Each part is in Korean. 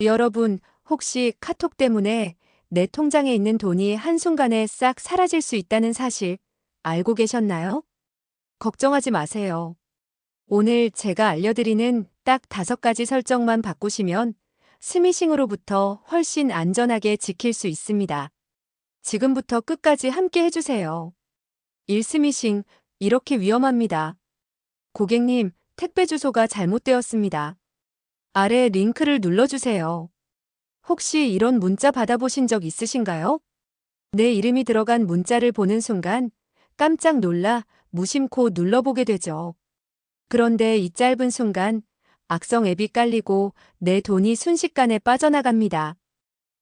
여러분, 혹시 카톡 때문에 내 통장에 있는 돈이 한순간에 싹 사라질 수 있다는 사실 알고 계셨나요? 걱정하지 마세요. 오늘 제가 알려드리는 딱 다섯 가지 설정만 바꾸시면 스미싱으로부터 훨씬 안전하게 지킬 수 있습니다. 지금부터 끝까지 함께 해주세요. 1. 스미싱, 이렇게 위험합니다. 고객님, 택배 주소가 잘못되었습니다. 아래 링크를 눌러주세요. 혹시 이런 문자 받아보신 적 있으신가요? 내 이름이 들어간 문자를 보는 순간 깜짝 놀라 무심코 눌러보게 되죠. 그런데 이 짧은 순간 악성 앱이 깔리고 내 돈이 순식간에 빠져나갑니다.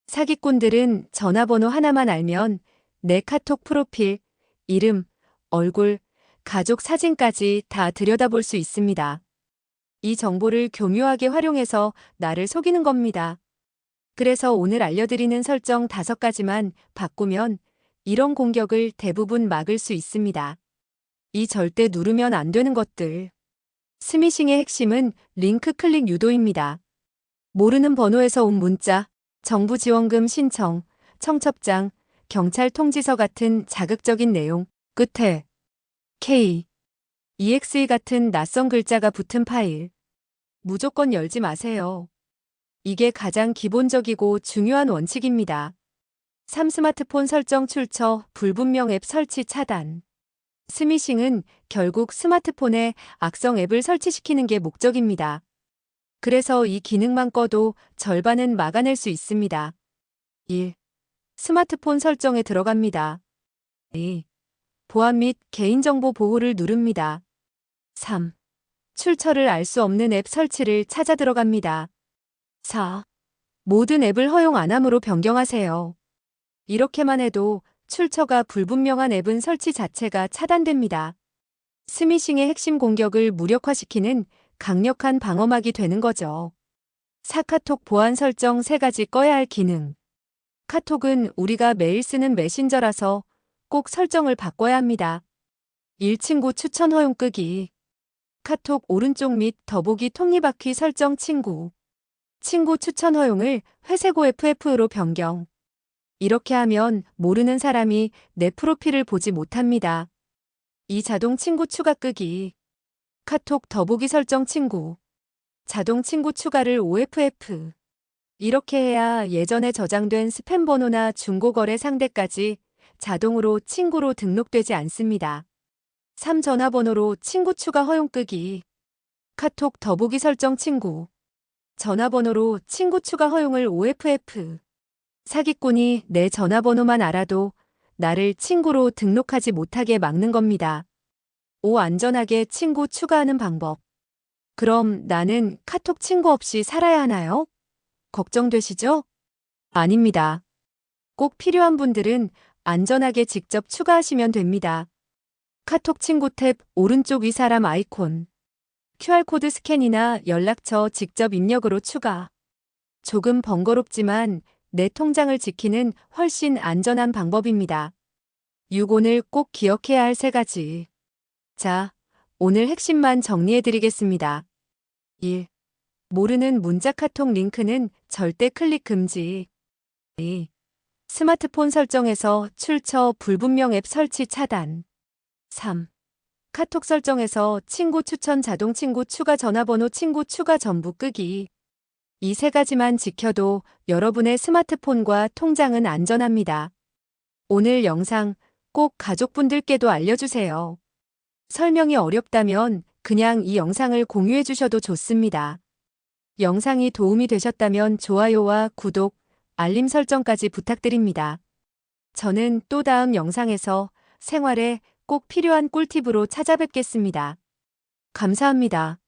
사기꾼들은 전화번호 하나만 알면 내 카톡 프로필, 이름, 얼굴, 가족 사진까지 다 들여다볼 수 있습니다. 이 정보를 교묘하게 활용해서 나를 속이는 겁니다. 그래서 오늘 알려드리는 설정 다섯 가지만 바꾸면 이런 공격을 대부분 막을 수 있습니다. 이 절대 누르면 안 되는 것들. 스미싱의 핵심은 링크 클릭 유도입니다. 모르는 번호에서 온 문자, 정부 지원금 신청, 청첩장, 경찰 통지서 같은 자극적인 내용, 끝에 K, EXE 같은 낯선 글자가 붙은 파일. 무조건 열지 마세요. 이게 가장 기본적이고 중요한 원칙입니다. 3. 스마트폰 설정 출처 불분명 앱 설치 차단. 스미싱은 결국 스마트폰에 악성 앱을 설치시키는 게 목적입니다. 그래서 이 기능만 꺼도 절반은 막아낼 수 있습니다. 1. 스마트폰 설정에 들어갑니다. 2. 보안 및 개인정보 보호를 누릅니다. 3. 출처를 알 수 없는 앱 설치를 찾아 들어갑니다. 4. 모든 앱을 허용 안 함으로 변경하세요. 이렇게만 해도 출처가 불분명한 앱은 설치 자체가 차단됩니다. 스미싱의 핵심 공격을 무력화시키는 강력한 방어막이 되는 거죠. 사카톡 보안 설정 3가지 꺼야 할 기능. 카톡은 우리가 매일 쓰는 메신저라서 꼭 설정을 바꿔야 합니다. 1친구 추천 허용 끄기. 카톡 오른쪽 밑 더보기 톱니바퀴 설정 친구. 친구 추천 허용을 회색 OFF로 변경. 이렇게 하면 모르는 사람이 내 프로필을 보지 못합니다. 이 자동 친구 추가 끄기. 카톡 더보기 설정 친구. 자동 친구 추가를 OFF. 이렇게 해야 예전에 저장된 스팸 번호나 중고거래 상대까지 자동으로 친구로 등록되지 않습니다. 3. 전화번호로 친구 추가 허용 끄기. 카톡 더보기 설정 친구. 전화번호로 친구 추가 허용을 OFF. 사기꾼이 내 전화번호만 알아도 나를 친구로 등록하지 못하게 막는 겁니다. 5. 안전하게 친구 추가하는 방법. 그럼 나는 카톡 친구 없이 살아야 하나요? 걱정되시죠? 아닙니다. 꼭 필요한 분들은 안전하게 직접 추가하시면 됩니다. 카톡 친구 탭 오른쪽 위 사람 아이콘. QR코드 스캔이나 연락처 직접 입력으로 추가. 조금 번거롭지만 내 통장을 지키는 훨씬 안전한 방법입니다. 6. 오늘 꼭 기억해야 할 세 가지. 자, 오늘 핵심만 정리해드리겠습니다. 1. 모르는 문자 카톡 링크는 절대 클릭 금지. 2. 스마트폰 설정에서 출처 불분명 앱 설치 차단. 3. 카톡 설정에서 친구 추천 자동 친구 추가 전화번호 친구 추가 전부 끄기. 이 세 가지만 지켜도 여러분의 스마트폰과 통장은 안전합니다. 오늘 영상 꼭 가족분들께도 알려주세요. 설명이 어렵다면 그냥 이 영상을 공유해 주셔도 좋습니다. 영상이 도움이 되셨다면 좋아요와 구독, 알림 설정까지 부탁드립니다. 저는 또 다음 영상에서 생활에 꼭 필요한 꿀팁으로 찾아뵙겠습니다. 감사합니다.